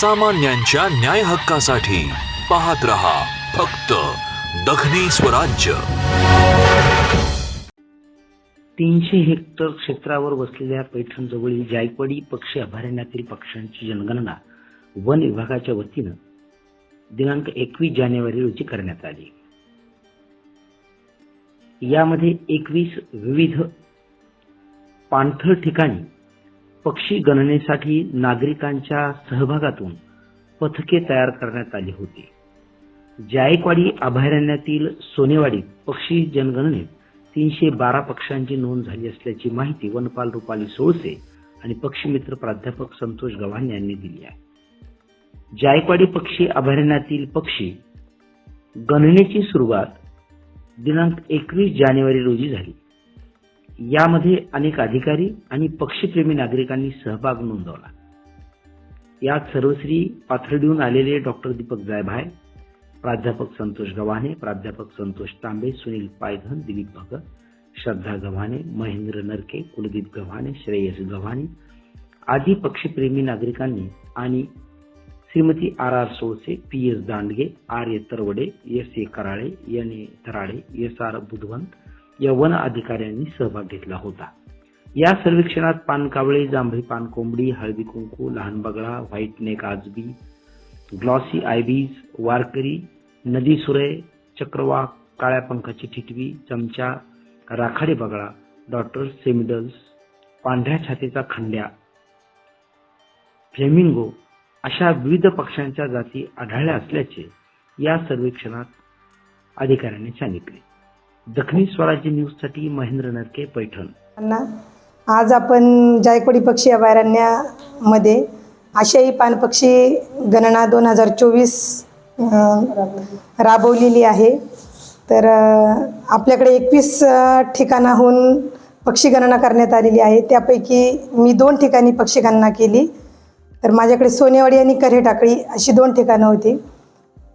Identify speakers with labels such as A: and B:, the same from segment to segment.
A: सर्वसामान्यांच्या न्याय हक्कासाठी पाहत रहा फक्त दखनी स्वराज्य.
B: तीनशे हेक्टर क्षेत्रावर वसलेल्या पैठणजवळील जायकवाडी पक्षी अभयारण्यातील पक्ष्यांची जनगणना वन विभागाच्या वतीनं दिनांक एकवीस जानेवारी रोजी करण्यात आली. यामध्ये एकवीस विविध पाणथळ ठिकाणी पक्षी गणनेसाठी नागरिकांच्या सहभागातून पथके तयार करण्यात आली होती. जायकवाडी अभयारण्यातील सोनेवाडीत पक्षी जनगणनेत तीनशे बारा पक्ष्यांची नोंद झाली असल्याची माहिती वनपाल रुपाली सोळसे आणि पक्षीमित्र प्राध्यापक संतोष गव्हाण यांनी दिली आहे. जायकवाडी पक्षी अभयारण्यातील पक्षी गणनेची सुरुवात दिनांक एकवीस जानेवारी रोजी झाली. यामध्ये अनेक अधिकारी आणि पक्षीप्रेमी नागरिकांनी सहभाग नोंदवला. यात सर्वश्री पाथर्डीहून आलेले डॉक्टर दीपक जायभाय प्राध्यापक संतोष गव्हाणे प्राध्यापक संतोष तांबे सुनील पायघन दिलीप भगत श्रद्धा गव्हाणे महेंद्र नरके कुलदीप गव्हाणे श्रेयस गव्हाणे आदी पक्षीप्रेमी नागरिकांनी आणि Shrimati R R Solse P S Dandge R A Tarwade S A Karale N A Tharale S R Budhwant या वन अधिकाऱ्यांनी सहभाग घेतला होता. या सर्वेक्षणात पानकावळे जांभळी पानकोंबडी हळदी कुंकू लहान बगळा व्हाईट नेक आजबी ग्लॉसी आयबीज वारकरी नदी सुरे चक्रवाक काळ्या पंखाची ठिटवी चमचा राखाडी बगळा डॉक्टर सेमिडल्स पांढऱ्या छातीचा खंड्या फ्लेमिंगो अशा विविध पक्ष्यांच्या जाती आढळल्या असल्याचे या सर्वेक्षणात अधिकाऱ्यांनी सांगितले. दखनी स्वराज्य न्यूजसाठी महेंद्र नरके पैठण.
C: आज आपण जायकवाडी पक्षी अभयारण्यामध्ये आशियाई पानपक्षी गणना दोन हजार चोवीस राबवलेली आहे. तर आपल्याकडे एकवीस ठिकाणाहून पक्षी गणना करण्यात आलेली आहे. त्यापैकी मी दोन ठिकाणी पक्षी गणना केली. तर माझ्याकडे सोनेवाडी आणि कऱ्हेटाकळी अशी दोन ठिकाणं होती.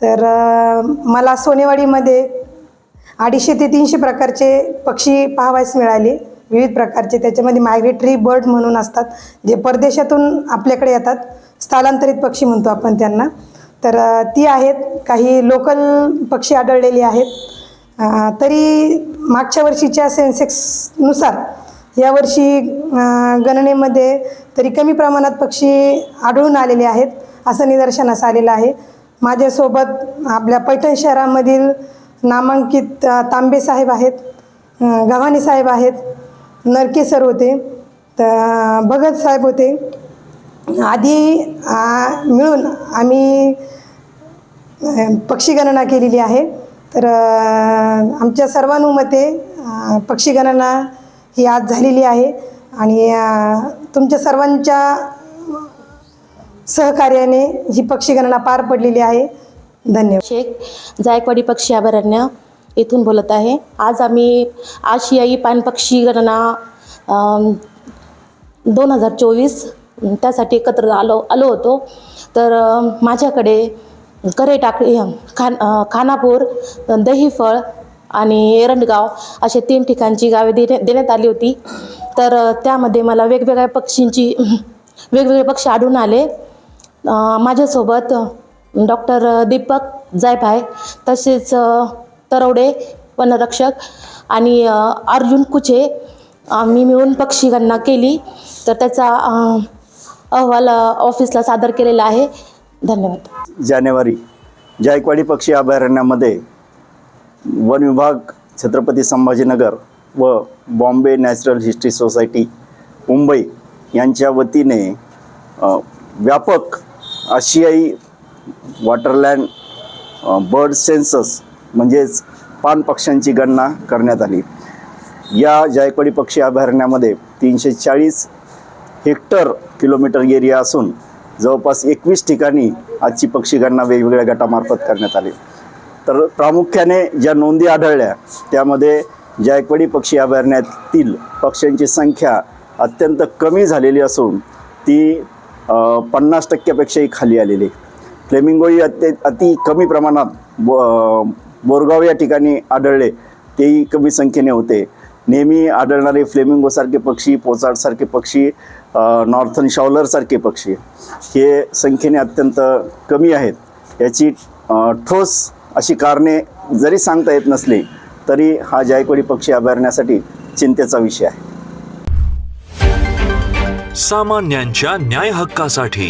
C: तर मला सोनेवाडीमध्ये अडीचशे ते तीनशे प्रकारचे पक्षी पाहावयास मिळाले. विविध प्रकारचे त्याच्यामध्ये मायग्रेटरी बर्ड म्हणून असतात जे परदेशातून आपल्याकडे येतात. स्थलांतरित पक्षी म्हणतो आपण त्यांना. तर ती आहेत. काही लोकल पक्षी आढळलेली आहेत. तरी मागच्या वर्षीच्या सेन्सेक्सनुसार यावर्षी गणनेमध्ये तरी कमी प्रमाणात पक्षी आढळून आलेले आहेत असं निदर्शनास आलेलं आहे. माझ्यासोबत आपल्या पैठण शहरामधील नामांकित तांबे साहेब आहेत गव्हाणी साहेब आहेत नरके सर होते तर भगत साहेब होते. आधी मिळून आम्ही पक्षीगणना केलेली आहे. तर आमच्या सर्वानुमते पक्षीगणना ही आज झालेली आहे. आणि तुमच्या सर्वांच्या सहकार्याने ही पक्षीगणना पार पडलेली आहे. धन्यवाद.
D: शेख जायकवाडी पक्षी अभयारण्य येथून बोलत आहे. आज आम्ही आशियाई पानपक्षी गणना दोन हजार चोवीस त्यासाठी एकत्र आलो आलो होतो. तर माझ्याकडे करे टाकळी खान खानापूर दहीफळ आणि एरंडगाव असे तीन ठिकाणची गावे देण्या देण्यात आली होती. तर त्यामध्ये मला वेगवेगळ्या पक्षींची वेगवेगळे पक्षी आढळून आले. माझ्यासोबत डॉक्टर दीपक जायभाय तसेच तरवडे वनरक्षक आणि अर्जुन कुचे आम्ही मिळून पक्षीगणना केली. तर त्याचा अहवाल ऑफिसला सादर केलेला आहे. धन्यवाद.
E: जानेवारी जायकवाडी पक्षी अभयारण्यामध्ये वन विभाग छत्रपती संभाजीनगर व Bombay Natural History Society Mumbai यांच्या वतीने व्यापक आशियाई वॉटरलँड बर्ड सेन्सस म्हणजेच पान पक्ष्यांची गणना करण्यात आली. या जायकवाडी पक्षी अभयारण्यामध्ये तीनशे चाळीस हेक्टर किलोमीटर एरिया असून जवळपास एकवीस ठिकाणी आजची पक्षी गणना वेगवेगळ्या गटामार्फत करण्यात आली. तर प्रामुख्याने ज्या नोंदी आढळल्या त्यामध्ये जायकवाडी पक्षी अभयारण्यातील पक्ष्यांची संख्या अत्यंत कमी झालेली असून ती पन्नास टक्क्यापेक्षाही खाली आलेली. फ्लेमिंगो ही अत्य अति कमी प्रमाणात बो बोरगाव या ठिकाणी आढळले. तेही कमी संख्येने होते. नेहमी आढळणारे फ्लेमिंगोसारखे पक्षी पोचाडसारखे पक्षी नॉर्थन शॉलरसारखे पक्षी हे संख्येने अत्यंत कमी आहेत. याची ठोस अशी कारणे जरी सांगता येत नसली तरी हा जायकवाडी पक्षी अभयारण्यासाठी चिंतेचा विषय आहे.
A: सामान्यांच्या न्याय हक्कासाठी